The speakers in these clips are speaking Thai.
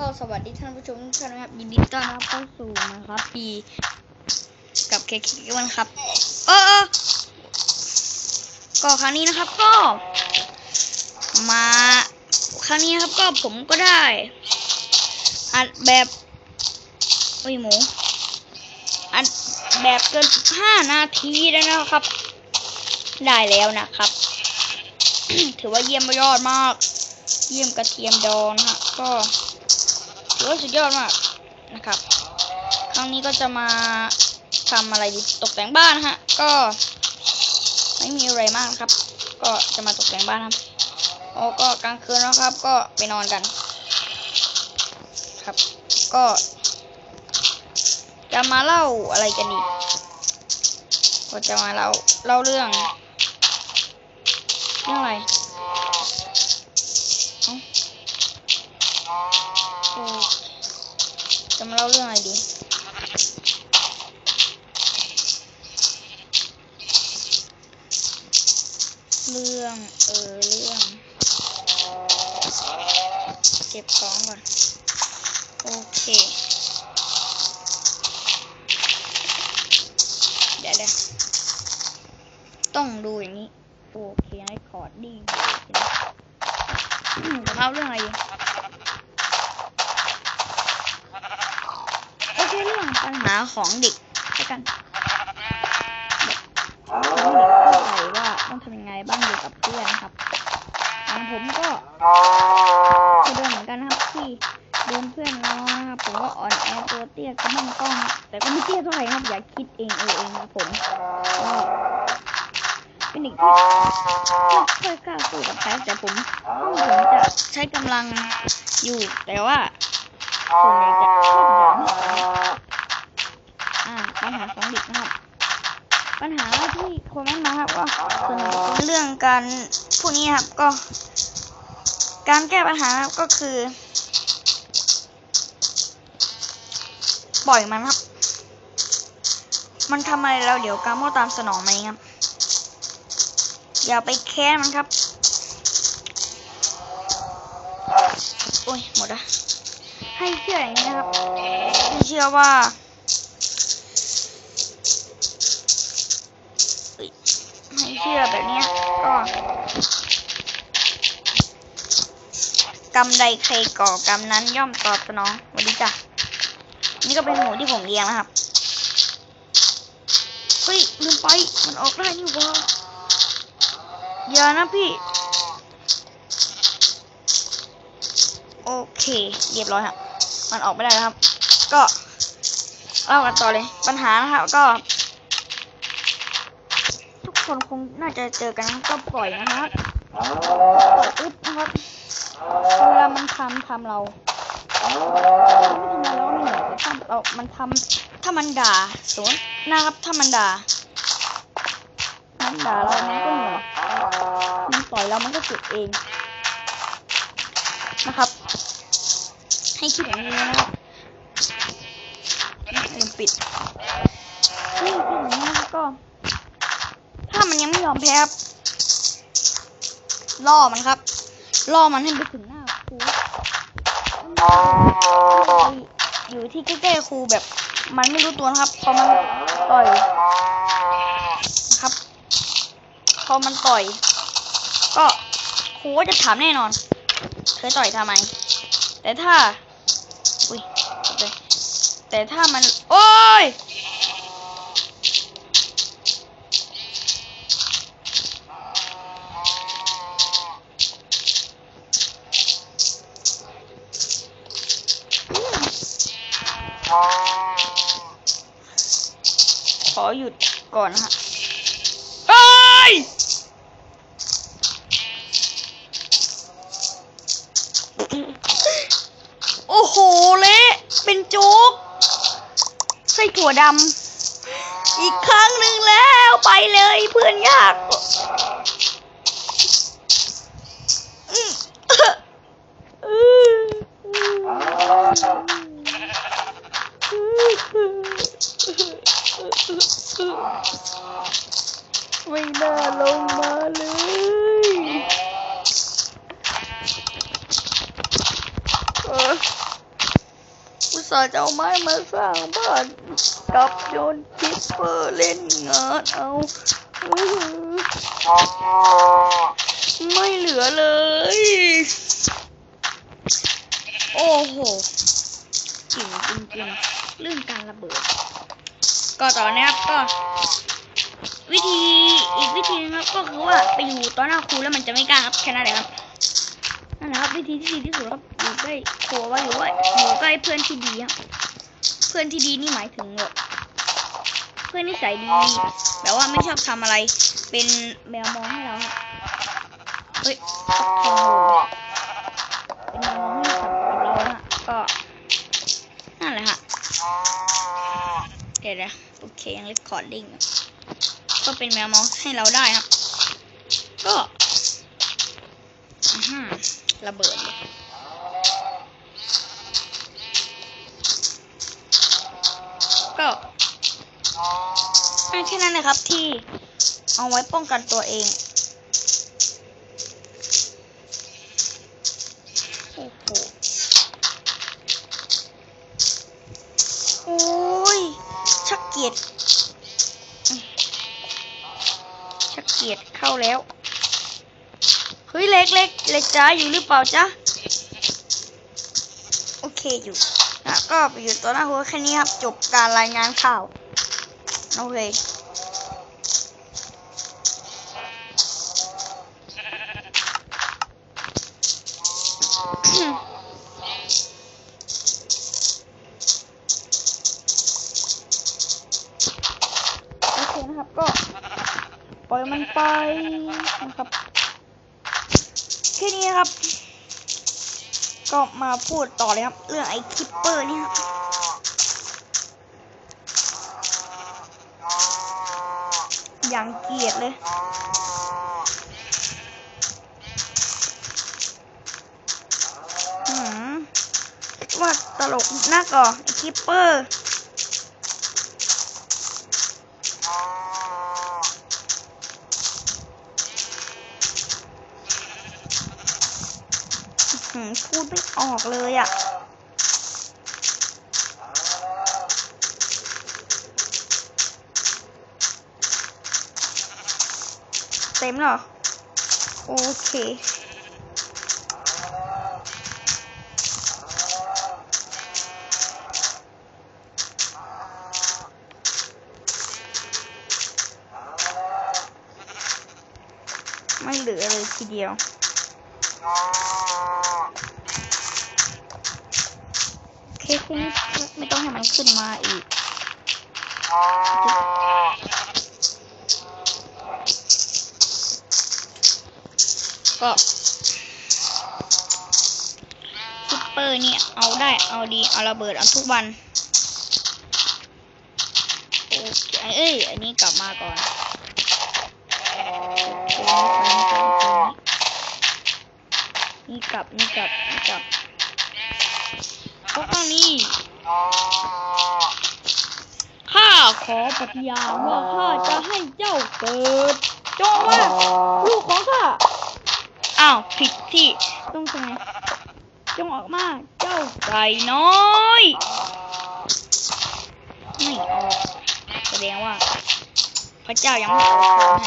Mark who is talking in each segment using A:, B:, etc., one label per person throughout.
A: ก็สวัสดีท่านผู้ชมทุกท่านนะครับยินดีต้อนรับเข้าสู่นะครับ ปีกับเคเควันครับ เออก็ครั้งนี้นะครับก็ มาครั้งนี้นะครับก็ผมก็ได้อัดแบบโอ้ยหมูอัดแบบเกินห้านาทีแล้วนะครับ ได้แล้วนะครับ ถือว่าเยี่ยมยอดมาก เยี่ยมกระเทียมดองฮะก็ ถือว่าสุดยอดมากนะครับ ครั้งนี้ก็จะมาทำอะไรดีตกแต่งบ้านฮะ ก็ไม่มีอะไรมากครับ ก็จะมาตกแต่งบ้านครับ โอ้ก็กลางคืนแล้วครับ ก็ไปนอนกัน ครับ ก็ จะมาเล่าอะไรกันดีก็จะมาเล่าเล่าเรื่อง เรื่องอะไร จะมาเล่าเรื่องอะไรดี เรื่อง เออ เรื่อง เก็บของก่อน โอเค เดี๋ยวเดี๋ยวต้องดูอย่างนี้ โอเคไอคอร์ดดิ้งจะเล่าเรื่องอะไรดี โอเคเรื่อง ปัญหาของเด็กแล้วกันของเด็กเข้าใจว่าต้องทำยังไงบ้างอยู่กับเพื่อนนะครับอย่างผมก็เคยโดนเหมือนกันนะครับที่โดนเพื่อนล้อนะครับผมก็อ่อนแอตัวเตี้ยก็มั่งกล้องครับแต่ก็ไม่เตี้ยเท่าไหร่ครับ อย่าคิดเองเออเองครับผมก็เป็นเด็กที่ไม่ค่อยกล้าสู้กับใครแต่ผมถึงจะใช้กำลังอยู่แต่ว่าส่วนใหญ่จะชอบด่าหมา อ่าปัญหาของเด็กนะครับ ปัญหาที่คนนั้นมาครับก็ส่วนใหญ่จะเป็นเรื่องการพวกนี้ครับก็ การแก้ปัญหาครับก็คือ ปล่อยมันครับ มันทำอะไรเราเดี๋ยวกาโมตามสนองมันครับ อย่าไปแค้นมันครับโอ้ยหมดละให้เชื่ออย่างนี้นะครับให้เชื่อว่า เชื่อแบบเนี้ย ก็กรรมใดใครก่อกรรมนั้นย่อมตอบสนองสวัสดีจ้ะนี่ก็เป็นหมูที่ผมเลี้ยงนะครับเฮ้ยลืมไปมันออกได้นี่ว่าอย่านะพี่ โอเคเรียบร้อยครับ มันออกไม่ได้แล้วครับ ก็เล่ากันต่อเลยปัญหานะครับก็ คนคงน่าจะเจอกันก็ปล่อยนะครับอึดนะครับเวลามันทำทำเราทำเราแล้วม่เหนื่อยแต่ถ้าเรามันทำถ้ามันด่าสมมตินะครับถ้ามันด่ามันด่าเรามันก็เหนื่อยมันปล่อยเรามันก็เจ็บเองนะครับ ให้คิดอย่างนี้นะครับลืมปิดให้คิดอย่างนี้ก็ มันยังไม่ยอมแพ้ครับล่อมันครับล่อมันให้ไปถึงหน้าครูอยู่ที่ใกล้ๆครูแบบ มันไม่รู้ตัวนะครับพอมันต่อยนะครับพอมันต่อย ก็ครูก็จะถามแน่นอน เคยต่อยทำไม แต่ถ้า อุ้ยแต่แต่ถ้ามัน โอ้ย อหยุดก่อนนะฮะเอ้ยโอ้โหเละเป็นโจ๊กไส้ถั่วดำอีกครั้งหนึ่งแล้วไปเลยเพื่อนยาก สาห์จะเอาไม้มาสร้างบ้านกลับโยนคิปเปอร์เล่นงานเอาอื้อหือไม่เหลือเลย โอ้โหเก่งจริงๆเรื่องการระเบิด ก็ต่อนะครับก็ วิธีอีกวิธีนึงครับก็คือว่าไปอยู่ต่อหน้าครูแล้วมันจะไม่กล้าครับแค่นั้นแหละครับนั่นแหละครับวิธีที่ดีที่สุดครับ อยู่ใกล้ครูว่าอยู่ว่าอยู่ใกล้เพื่อนที่ดีครับเพื่อนที่ดีนี่หมายถึงแบบเพื่อนนิสัยดีแบบว่าไม่ชอบทำอะไร เป็นแมวมองให้เราเฮ้ยโอ้โหเป็นแมวมองให้กับเราฮะก็นั่นแหละฮะเดี๋ยวนะโอเคยังเรคคอร์ดดิ้งก็เป็นแมวมองให้เราได้ครับ ก็อื้อหือระเบิดเลย แค่นั้นนะครับที่เอาไว้ป้องกันตัวเองโอ้โหโอ้ยชักเกียดชักเกียดเข้าแล้วเฮ้ยเล็กเล็กเล็กจ้าอยู่หรือเปล่าจ๊ะโอเคอยู่นะก็ไปอยู่ตัวหน้าหัวแค่นี้ครับ จบการรายงานข่าว โอเค โอเคนะครับก็ ปล่อยมันไปนะครับแค่นี้ครับ ก็มาพูดต่อเลยครับ เรื่องไอ้คิปเปอร์นี่ครับอย่างเกียดเลย ตลกนักก่อไอ้คิปเปอร์หืมพูดไม่ออกเลยอะ่ะเต็มเหรอ โอเค ไม่เหลือเลยทีเดียว โอเคแค่นี้ไม่ต้องให้มันขึ้นมาอีกก็ซุปเปอร์นี่เอาได้เอาดี เอาระเบิด เอาทุกวัน โอเค เอ้ย อันนี้กลับมาก่อนอ นี่กลับนี่กลับนี่กลับเพราะข้างนี้ข้าขอปฏิญาณว่าข้าจะให้เจ้าเกิดจงมาลูกของข้าอ้าวผิดที่ต้องทำไงจงออกมา เจ้าไก่น้อยไม่ออกแสดงว่า พระเจ้ายังไม่ออกโทน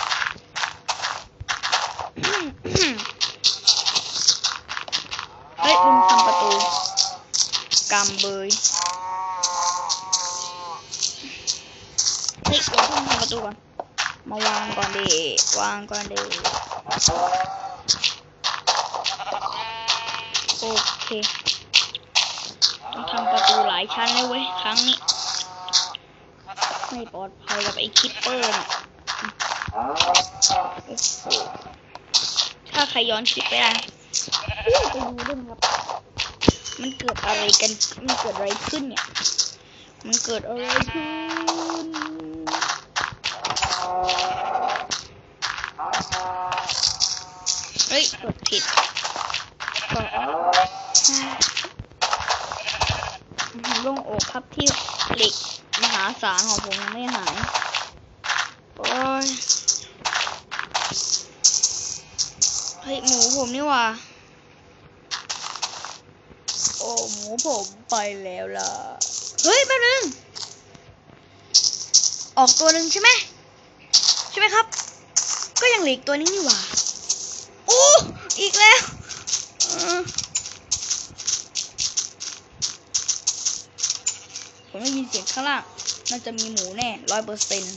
A: ใยลุงทำประตูกำเบยเฮ้ยเดี๋ยวเพิ่งทำประตูก่อนมาวางก่อนดีวางก่อนดีโอเคต้องทำประตูหลายชั้นเลยเว้ยครั้งนี้ไม่ปลอดภัยกับไอ้คิปเปอร์นะถ้าใครย้อนคลิปไปได้ ไปดูด้วยนะครับ มันเกิดอะไรกัน มันเกิดอะไรขึ้นเนี่ย มันเกิดอะไรขึ้น เฮ้ยกดผิดกดโล่งอกครับที่เหล็กมหาศาลของผมไม่หาย โอ้ย เฮ้ย หมูผมนี่หว่า โโอ้หมูผมไปแล้วล่ะ เฮ้ยแป๊บนึง ออกตัวหนึ่งใช่ไหมใช่ไหมครับ ก็ยังเหลืออีกตัวนี้นี่หว่าโอ้อีกแล้วเออผมได้ยินเสียงข้างล่าง น่าจะมีหมูแน่ร้อยเปอร์เซ็นต์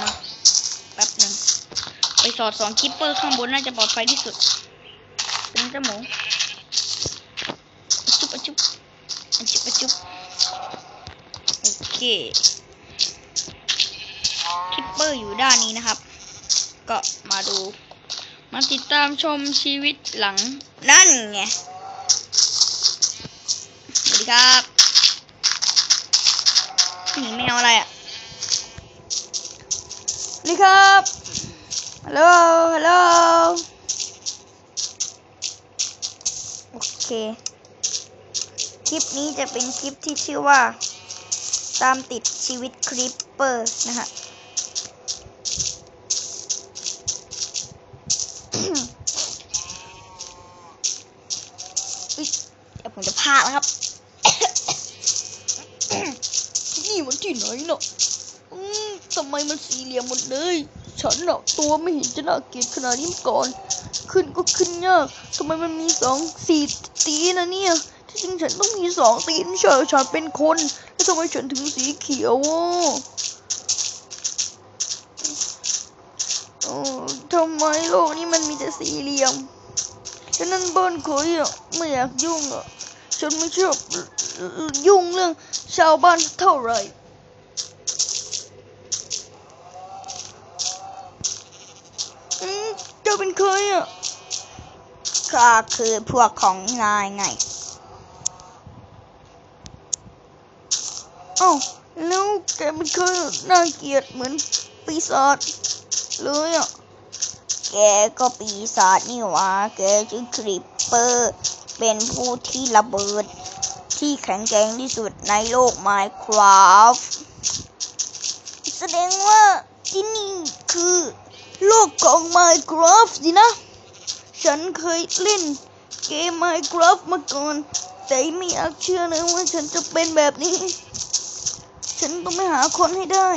A: นะแป๊บหนึ่งไปสอดสองคิปเปอร์ข้างบนน่าจะปลอดภัยที่สุดเป็นเจ้าหมูอะจุบอะจุบอะจุบอะจุบโอเคคิปเปอร์อยู่ด้านนี้นะครับ ก็มาดู มาติดตามชมชีวิตหลังนั่นไงสวัสดีครับหนีแมวอะไรอะ วัสดีครับฮัลโหลฮัลโหลโอเค คลิปนี้จะเป็นคลิปที่ชื่อว่า ตามติดชีวิตคริปเปอร์นะฮะอุ๊ยเดี๋ยวผมจะพากนะครับนี่มันที่ไหนเนาะอืม ทำไมมันสี่เหลี่ยมหมดเลย ฉันเนาะตัวไม่เห็นจะน่าเกลียดขนาดนี้มาก่อน ขึ้นก็ขึ้นยากทำไมมันมีสองสี่ตีนนะเนี่ยที่จริงฉันต้องมีสองตีนไม่ใช่เหรอฉันเป็นคนแล้วทำไมฉันถึงสีเขียวอะโอ้ทำไมโลกนี้มันมีแต่สี่เหลี่ยมฉะนั้นบ้านเคยอะไม่อยากยุ่งอะฉันไม่ชอบยุ่งเรื่องชาวบ้านเท่าไหร่อืม เจ้าเป็นใครอะข้าคือพวกของนายไงอ้แล้วแกเป็นใครน่าเกลียดเหมือนปีศาจเลยอะ แกก็ปีศาจนี่หวะแกชื่อคริปเปอร์ เป็นผู้ที่ระเบิด ที่แข็งแกร่งที่สุดในโลก Minecraft แสดงว่าที่นี่คือ โลกของ Minecraft สินะ ฉันเคยเล่นเกม Minecraft มาก่อน แต่ไม่อยากเชื่อเลยว่าฉันจะเป็นแบบนี้ ฉันต้องไปหาคนให้ได้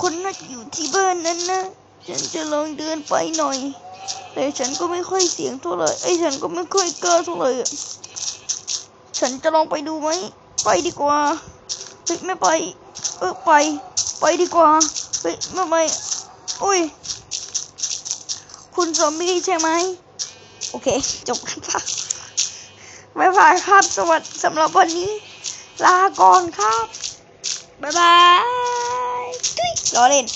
A: คนน่าจะอยู่ที่บ้านนั้นนะ ฉันจะลองเดินไปหน่อย แต่ฉันก็ไม่ค่อยเสียงเท่าไหร่ไอ้ฉันก็ไม่ค่อยกล้าเท่าไหร่ฉันจะลองไปดูไหม ไปดีกว่าเฮ้ยไม่ไป เออไป ไปดีกว่าเฮ้ยไม่ไปโอ้ย คุณซอมบี้ใช่ไหม โอเค จบกันค่ะบ๊ายบายครับ สวัสดีสำหรับวันนี้ ลาก่อนครับ บ๊ายบายตุ้ยล้อเล่น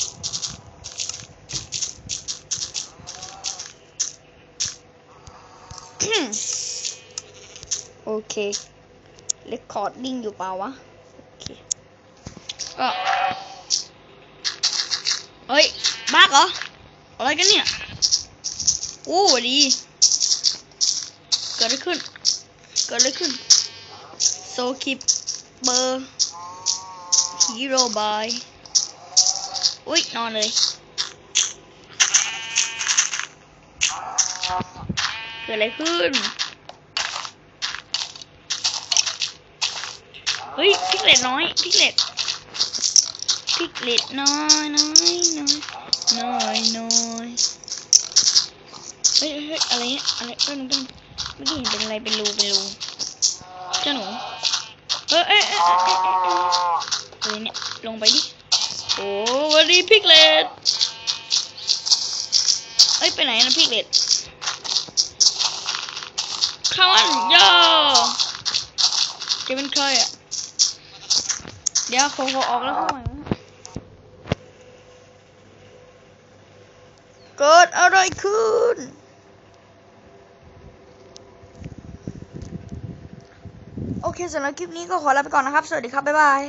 A: โอเคเรคคอร์ดดิ้งอยู่เปล่าวะ โอเคก็เฮ้ย บ้าเหรอ อะไรกันเนี่ย อ้ดี เกิดอะไรขึ้น เกิดอะไรขึ้น โซคิปเบอร์ฮีโร่บายอุ้ยนอนเลย เกิดอะไรขึ้น เฮ้ยพิกเลตน้อยพิกเลตพิกเลตน้อยน้อยน้อยน้อยน้อย ฮ้ยเฮ้ยอะไรเนี่ยอะไรต้นต้นเมื่อกี้เห็นเป็นอะไรเป็นรูเป็นรูเจ้าหนูเอ้ยเอ้ยเอ้ยเอ้ยอะไรเนี่ยลงไปดิโอ้วันนี้พิกเลตเอ้ยไปไหนนะพิกเลตข้าวันย่อแกเป็นใครอะเดี๋ยวผมขอออกแล้วเข้าใหม่นะเกิดอะไรขึ้น โอเคสำหรับคลิปนี้ก็ขอลาไปก่อนนะครับ สวัสดีครับ บ๊ายบาย